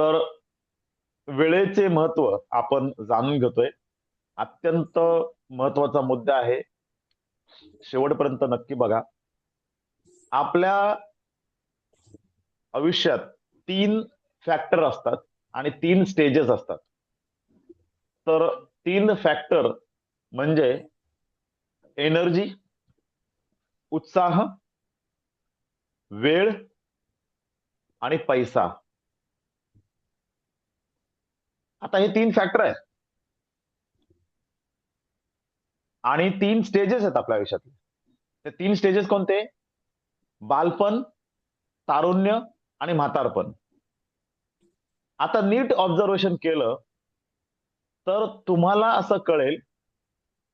तर वेळेचे महत्त्व आपण जाणून घेतोय. अत्यंत महत्त्वाचा मुद्दा आहे. शेवटपर्यंत नक्की बघा. आपल्या आयुष्यात तीन फॅक्टर असतात आणि तीन स्टेजेस असतात. तर तीन फॅक्टर म्हणजे एनर्जी उत्साह वेळ आणि पैसा. आता हे तीन फॅक्टर आहेत. आणि तीन स्टेजेस आहेत आपल्या आयुष्यातले. ते तीन स्टेजेस कोणते? बालपण तारुण्य आणि म्हातारपण. आता नीट ऑब्झर्वेशन केलं तर तुम्हाला असं कळेल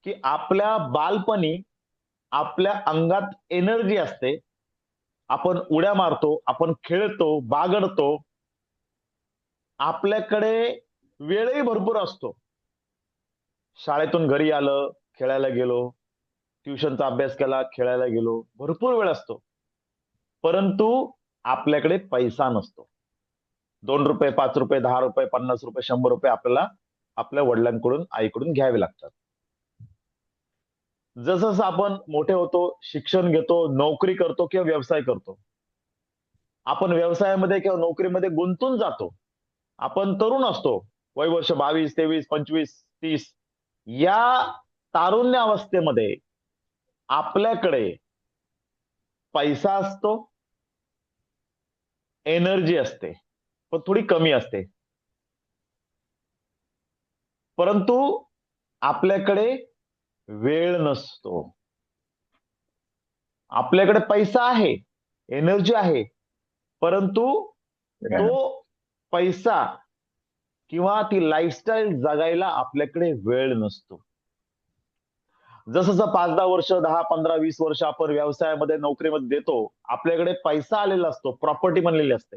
की आपल्या बालपणी आपल्या अंगात एनर्जी असते. आपण उड्या मारतो आपण खेळतो बागडतो. आपल्याकडे वेळही भरपूर असतो. शाळेतून घरी आलं खेळायला गेलो ट्युशनचा अभ्यास केला खेळायला गेलो भरपूर वेळ असतो. परंतु आपल्याकडे पैसा नसतो. दोन रुपये पाच रुपये दहा रुपये पन्नास रुपये शंभर रुपये आपल्याला आपल्या वडिलांकडून आईकडून घ्यावे लागतात. जसं जसं आपण मोठे होतो शिक्षण घेतो नोकरी करतो किंवा व्यवसाय करतो आपण व्यवसायामध्ये किंवा नोकरीमध्ये गुंतून जातो. आपण तरुण असतो. वय वर्ष बावीस तेवीस पंचवीस तीस या तारुण्य अवस्थेमध्ये आपल्याकडे पैसा असतो एनर्जी असते पण थोडी कमी असते. परंतु आपल्याकडे वेळ नसतो. आपल्याकडे पैसा आहे एनर्जी आहे परंतु तो पैसा किंवा ती लाईफस्टाईल जगायला आपल्याकडे वेळ नसतो. जसं जसं पाच दहा वर्ष दहा पंधरा वीस वर्ष आपण व्यवसायामध्ये नोकरीमध्ये देतो आपल्याकडे पैसा आलेला असतो प्रॉपर्टी बनलेली असते.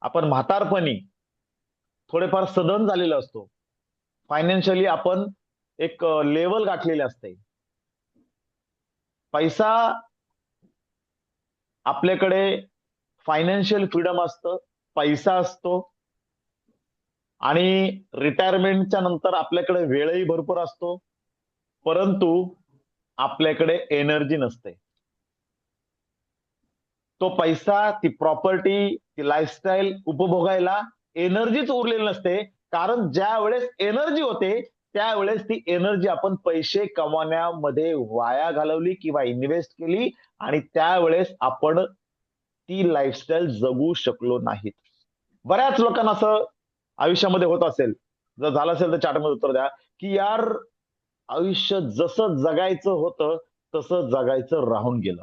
आपण म्हातारपणी थोडेफार सदन झालेलं असतो. फायनान्शियली आपण एक लेवल गाठलेले असते. पैसा आपल्याकडे फायनान्शियल फ्रीडम असतं पैसा असतो आणि रिटायरमेंटच्या नंतर आपल्याकडे वेळही भरपूर असतो. परंतु आपल्याकडे एनर्जी नसते. तो पैसा ती प्रॉपर्टी ती लाईफस्टाईल उपभोगायला एनर्जीच उरलेली नसते. कारण ज्या वेळेस एनर्जी होते त्यावेळेस ती एनर्जी आपण पैसे कमावण्यामध्ये वाया घालवली किंवा इन्व्हेस्ट केली आणि त्यावेळेस आपण ती लाईफस्टाईल जगू शकलो नाहीत. बऱ्याच लोकांना असं आयुष्यामध्ये होत असेल जर झालं असेल तर चार्टमध्ये उत्तर द्या. की यार आयुष्य जसं जगायचं होतं तसं जगायचं राहून गेलं.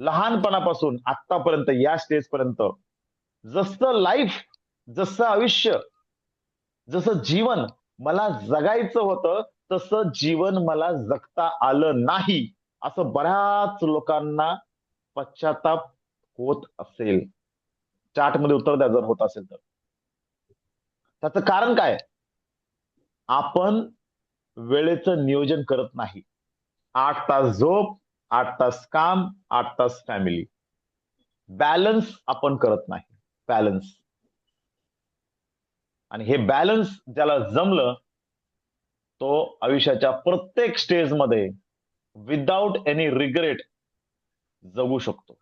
लहानपणापासून आतापर्यंत या स्टेज पर्यंत जसं लाईफ जसं आयुष्य जसं जीवन मला जगायचं होतं तसं जीवन मला जगता आलं नाही असं बऱ्याच लोकांना पश्चाताप होत असेल. चार्टमध्ये उत्तर द्या जर होत असेल तर. त्याचं कारण काय? आपण वेळेचं नियोजन करत नाही. आठ तास झोप आठ तास काम आठ तास फॅमिली बॅलन्स आपण करत नाही. बॅलन्स आणि हे बॅलन्स ज्याला जमलं तो आयुष्याच्या प्रत्येक स्टेजमध्ये विदाउट एनी रिग्रेट जगू शकतो.